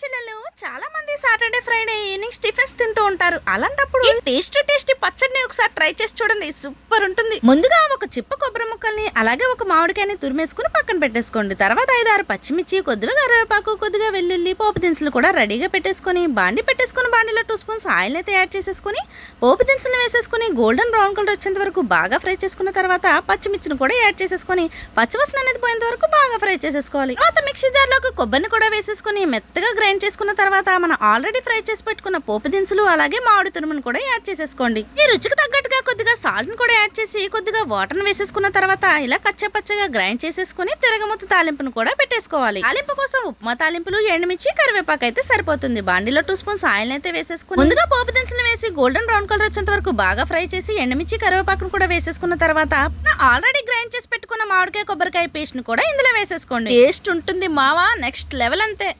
చెల్లెలు చాలా మంది సాటర్డే ఫ్రైడే ఈవినింగ్ టిఫిన్స్ తింటూ ఉంటారు. అలాంటప్పుడు టేస్టీ టేస్టీ పచ్చడిని ఒకసారి ట్రై చేసి చూడండి. సూపర్ ఉంటుంది. ముందుగా ఒక చిప్ప కొబ్బరి ముక్కల్ని అలాగే ఒక మామిడికాయని తురిమేసుకుని పక్కన పెట్టేసుకోండి. తర్వాత ఐదు ఆరు పచ్చిమిర్చి కొద్దిగా కరివేపాకు కొద్దిగా వెల్లుల్లి పోపు దినుసులు కూడా రెడీగా పెట్టేసుకొని బాండి పెట్టేసుకుని బాండిలో టూ స్పూన్స్ ఆయిల్ అయితే యాడ్ చేసేసుకుని పోపు దినుసులు వేసేసుకుని గోల్డెన్ బ్రౌన్ కలర్ వచ్చేంత వరకు బాగా ఫ్రై చేసుకున్న తర్వాత పచ్చిమిర్చిని కూడా యాడ్ చేసేసుకొని పచ్చివాసన అనేది పోయేంత వరకు బాగా ఫ్రై చేసేసుకోవాలి. తర్వాత మిక్సీ జార్లోకి కొబ్బరిని కూడా వేసేసుకుని మెత్తగా గ్రైండ్ చేసుకున్న తర్వాత మనం ఆల్రెడీ ఫ్రై చేసి పెట్టుకున్న పోపు దినుసులు అలాగే మామిడి తురుమును కూడా యాడ్ చేసేసుకోండి. ఈ రుచికి తగ్గట్టుగా కొద్దిగా సాల్ట్ని కూడా యాడ్ చేసి కొద్దిగా వాటర్ని వేసేసుకున్న తర్వాత ఇలా కచ్చా పచ్చగా గ్రైండ్ చేసేసుకుని తిరగమూత తాలింపును కూడా పెట్టేసుకోవాలి. తాలింపు కోసం ఉప్మా తాలింపులు ఎండుమిర్చి కరివేపాకు అయితే సరిపోతుంది. బాండీలో టూ స్పూన్స్ ఆయిల్ అయితే వేసేసుకుని ముందుగా పోపు దినుసులు వేసి గోల్డెన్ బ్రౌన్ కలర్ వచ్చేంత వరకు బాగా ఫ్రై చేసి ఎండుమిర్చి కరివేపాకును కూడా వేసేసుకున్న తర్వాత ఆల్రెడీ గ్రైండ్ చేసి పెట్టుకున్న మామిడికాయ కొబ్బరికాయ పేస్ట్ని కూడా ఇందులో వేసేసుకోండి. టేస్ట్ ఉంటుంది మావా? నెక్స్ట్ లెవెల్ అంతే.